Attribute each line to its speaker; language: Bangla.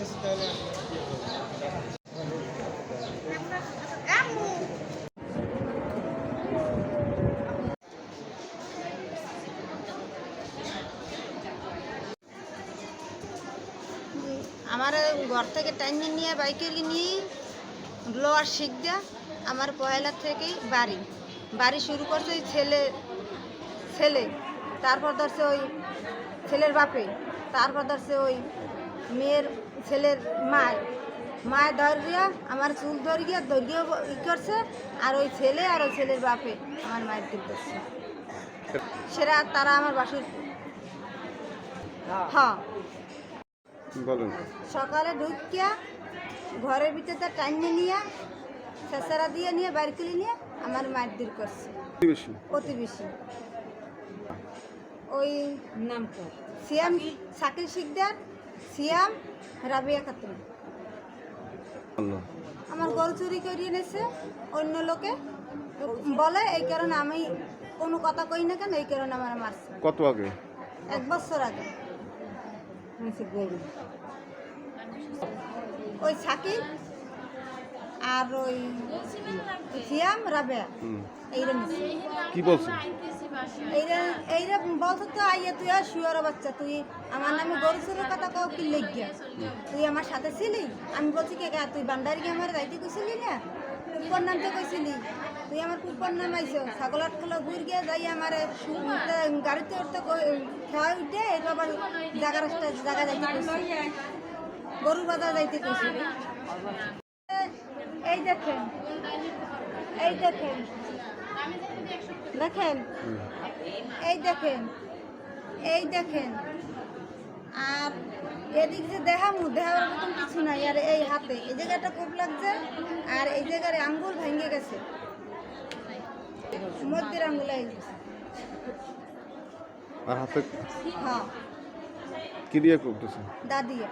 Speaker 1: আমার ঘর থেকে টাইনে নিয়ে বাইকে নিয়ে লোয়ার শিখ দেয়া আমার পয়লা থেকেই বাড়ি। বাড়ি শুরু করছে ওই ছেলে ছেলে, তারপর ধরছে ওই ছেলের বাপে, তারপর ধরছে ওই মেয়ের ছেলের মায়। মায় ধরিয়া আমার চুল ধরিয়া ধরিয়ে ই করছে আর ওই ছেলে আর ওই ছেলের বাপে আমার মায়ের দিক করছে সেরা তারা আমার বাসুর। হ্যাঁ।
Speaker 2: বলেন।
Speaker 1: সকালে ঢুকিয়া ঘরের ভিতরে টাইনে নিয়ে শেষারা দিয়ে নিয়ে বাইর করে নিয়ে আমার মায়ের দূর করছে।
Speaker 2: প্রতিবেশী?
Speaker 1: প্রতিবেশী। ওই নাম সিয়াম শাকিল শিকদার সিয়াম রাবিয়া খাতুন। আমার গরু চুরি করিয়ে নিয়েছে অন্য লোকে। বলে এই কারণে আমি কোনো কথা কই না কেন এই কারণে আমার মারছে।
Speaker 2: কত আগে?
Speaker 1: এক বছর আগে। গরু। ওই শাকিল আর ওই সিয়াম রাবেয়া।
Speaker 2: হুম।
Speaker 1: এইরকম
Speaker 2: কি বলছে
Speaker 1: এইরা এইরা তো আইয়া তুই আর শুয়ার বাচ্চা তুই আমার নামে গরু চুরের কথা কাউ কি লেগিয়া তুই আমার সাথে ছিলি? আমি বলছি কে তুই বান্ডারি আমার যাইতে কইছিলি না? কুকুর নামতে কইছিলি? তুই আমার কুকুর নাম আইছো ছাগল আটকলা ঘুর গিয়ে যাই আমার গাড়িতে উঠতে খেয়া উঠে এই আবার জায়গা রাস্তা জায়গা যাইতে কইছি। গরু বাজার যাইতে কইছি। এই দেখেন এই দেখেন। দেখেন? এই দেখেন এই দেখেন। আর এদিক যে দেখামু দেহার মতন কিছু নাই আর এই হাতে। এই জায়গাটা খুব লাগছে আর এই জায়গার আঙ্গুল ভেঙে গেছে। মধ্যের আঙ্গুল।
Speaker 2: আর হাতে
Speaker 1: হ্যাঁ।
Speaker 2: কি দিয়ে করতেছে
Speaker 1: দাদিয়া